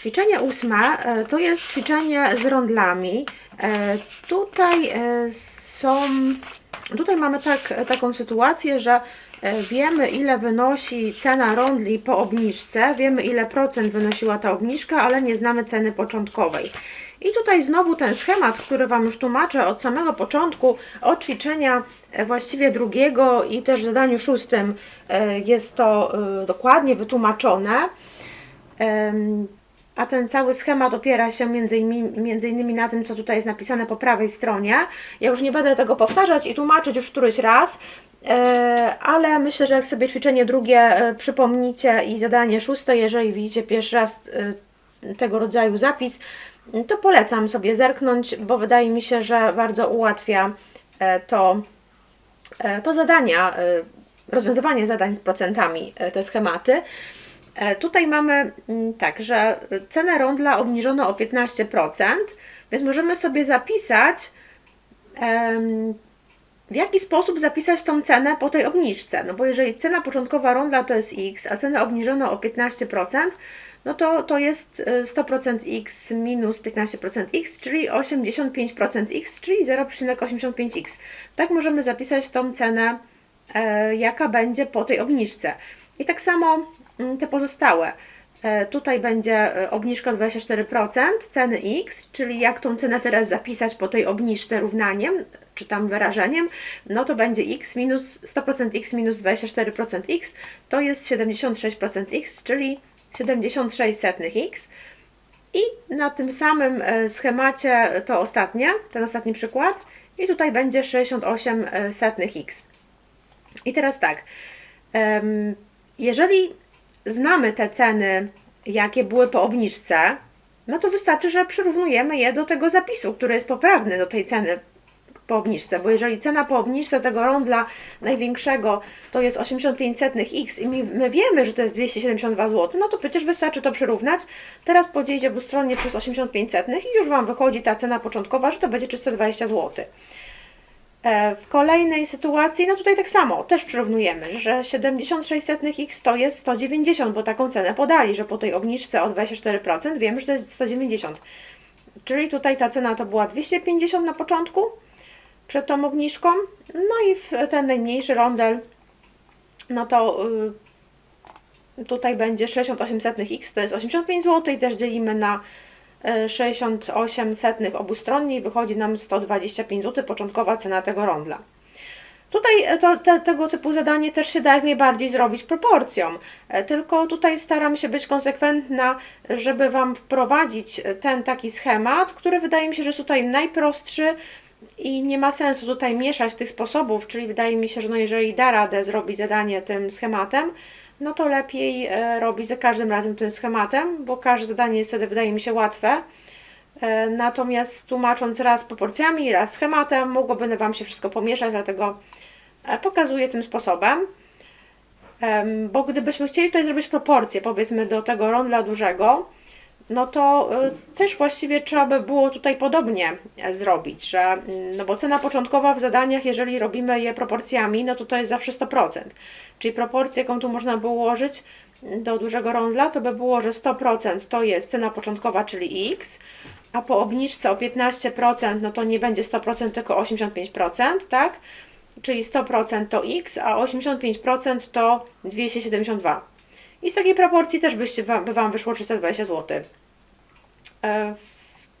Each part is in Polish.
Ćwiczenie ósme e, to jest ćwiczenie z rondlami. E, Tutaj e, są, tutaj mamy tak, taką sytuację, że wiemy ile wynosi cena rondli po obniżce, wiemy ile procent wynosiła ta obniżka, ale nie znamy ceny początkowej. I tutaj znowu ten schemat, który Wam już tłumaczę od samego początku, od ćwiczenia właściwie drugiego i też w zadaniu szóstym jest to dokładnie wytłumaczone. A ten cały schemat opiera się między innymi, między innymi na tym, co tutaj jest napisane po prawej stronie. Ja już nie będę tego powtarzać i tłumaczyć już któryś raz, e, ale myślę, że jak sobie ćwiczenie drugie e, przypomnicie i zadanie szóste, jeżeli widzicie pierwszy raz e, tego rodzaju zapis, to polecam sobie zerknąć, bo wydaje mi się, że bardzo ułatwia to, to zadania, rozwiązywanie zadań z procentami, te schematy. E, Tutaj mamy mm, tak, że cenę rondla obniżono o 15%, więc możemy sobie zapisać, w jaki sposób zapisać tą cenę po tej obniżce. No bo jeżeli cena początkowa rondla to jest x, a cenę obniżono o 15%, no to to jest e, 100% x minus 15% x, czyli 85% x, czyli 0,85x. Tak możemy zapisać tą cenę, e, jaka będzie po tej obniżce. I tak samo te pozostałe. E, Tutaj będzie e, obniżka 24% ceny x, czyli jak tą cenę teraz zapisać po tej obniżce równaniem, czy tam wyrażeniem, no to będzie x minus 100% x minus 24% x, to jest 76% x, czyli 76 setnych x. I na tym samym e, schemacie to ostatnie, ten ostatni przykład, i tutaj będzie 68 e, setnych x. I teraz tak, jeżeli znamy te ceny, jakie były po obniżce, no to wystarczy, że przyrównujemy je do tego zapisu, który jest poprawny do tej ceny po obniżce, bo jeżeli cena po obniżce tego rondla największego to jest 85 setnych x i my, my wiemy, że to jest 272 zł, no to przecież wystarczy to przyrównać. Teraz podzielić obustronnie przez 85 setnych i już Wam wychodzi ta cena początkowa, że to będzie 320 zł. E, W kolejnej sytuacji, no tutaj tak samo, też przyrównujemy, że 76 setnych x to jest 190, bo taką cenę podali, że po tej obniżce o 24% wiemy, że to jest 190. Czyli tutaj ta cena to była 250 na początku, przed tą obniżką, no i w ten najmniejszy rondel, no to y, tutaj będzie 68 setnych x, to jest 85 zł i też dzielimy na 68 setnych obustronnie i wychodzi nam 125 zł początkowa cena tego rondla. Tutaj e, to, te, tego typu zadanie też się da jak najbardziej zrobić proporcją, E, tylko tutaj staram się być konsekwentna, żeby Wam wprowadzić ten taki schemat, który wydaje mi się, że jest tutaj najprostszy i nie ma sensu tutaj mieszać tych sposobów, czyli wydaje mi się, że no jeżeli da radę zrobić zadanie tym schematem, no to lepiej e, robić za każdym razem tym schematem, bo każde zadanie jest wtedy wydaje mi się łatwe. E, Natomiast tłumacząc raz proporcjami, raz schematem, mogłoby Wam się wszystko pomieszać, dlatego e, pokazuję tym sposobem. Em, Bo gdybyśmy chcieli tutaj zrobić proporcje, powiedzmy do tego rondla dużego, no to y, też właściwie trzeba by było tutaj podobnie e, zrobić, że mm, no bo cena początkowa w zadaniach, jeżeli robimy je proporcjami, no to to jest zawsze 100%. Czyli proporcję, jaką tu można było ułożyć mm, do dużego rondla, to by było, że 100% to jest cena początkowa, czyli x, a po obniżce o 15%, no to nie będzie 100%, tylko 85%, tak? Czyli 100% to x, a 85% to 272. I z takiej proporcji też byście, by Wam wyszło 320 zł. E,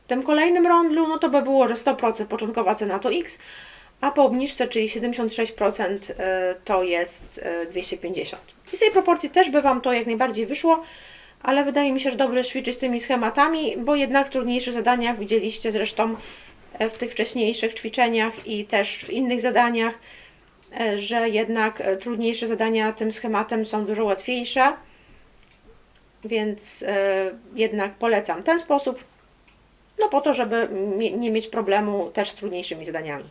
W tym kolejnym rondlu, no to by było, że 100% początkowa cena to x, a po obniżce, czyli 76% e, to jest e, 250. I z tej proporcji też by Wam to jak najbardziej wyszło, ale wydaje mi się, że dobrze ćwiczyć tymi schematami, bo jednak w trudniejszych zadaniach widzieliście zresztą e, w tych wcześniejszych ćwiczeniach i też w innych zadaniach, e, że jednak e, trudniejsze zadania tym schematem są dużo łatwiejsze. Więc e, jednak polecam ten sposób, no po to, żeby nie mieć problemu też z trudniejszymi zadaniami.